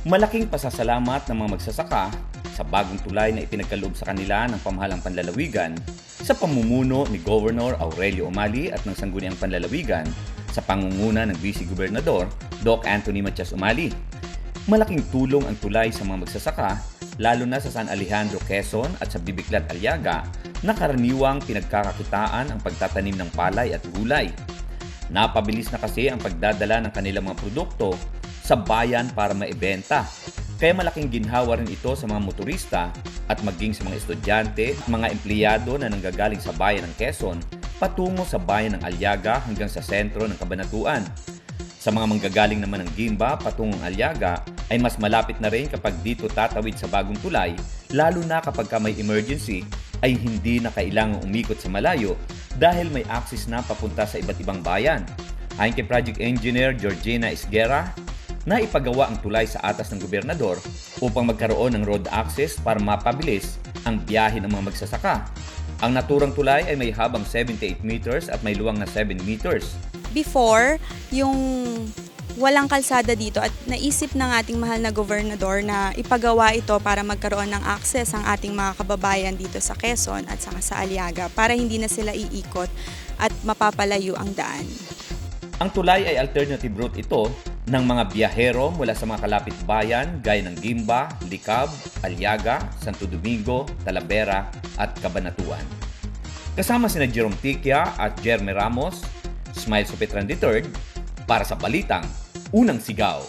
Malaking pasasalamat ng mga magsasaka sa bagong tulay na ipinagkaloob sa kanila ng pamahalang panlalawigan sa pamumuno ni Governor Aurelio Umali at ng Sangguniang Panlalawigan sa pangunguna ng Vice Gobernador Doc Anthony Matias Umali. Malaking tulong ang tulay sa mga magsasaka lalo na sa San Alejandro, Quezon at sa Bibiclat, Aliaga na karaniwang pinagkakakitaan ang pagtatanim ng palay at gulay. Napabilis na kasi ang pagdadala ng kanilang mga produkto sa bayan para maibenta. Kaya malaking ginhawa rin ito sa mga motorista at maging sa mga estudyante mga empleyado na nanggagaling sa bayan ng Quezon patungo sa bayan ng Aliaga hanggang sa sentro ng Kabanatuan. Sa mga manggagaling naman ng Gimba patungong Aliaga ay mas malapit na rin kapag dito tatawid sa bagong tulay lalo na kapag ka may emergency ay hindi na kailangang umikot sa malayo dahil may access na papunta sa iba't ibang bayan. Ayon kay Project Engineer Georgina Isguera, na ipagawa ang tulay sa atas ng gobernador upang magkaroon ng road access para mapabilis ang biyahe ng mga magsasaka. Ang naturang tulay ay may habang 78 meters at may luwang na 7 meters. before, yung walang kalsada dito at naisip ng ating mahal na gobernador na ipagawa ito para magkaroon ng access ang ating mga kababayan dito sa Quezon at saka sa Aliaga para hindi na sila iikot at mapapalayo ang daan. Ang tulay ay alternative route ito ng mga biyahero mula sa mga kalapit bayan gaya ng Gimba, Likab, Aliaga, Santo Domingo, Talavera at Cabanatuan. Kasama sina Jerome Tikia at Jeremy Ramos, Smile Supetran III para sa Balitang Unang Sigaw.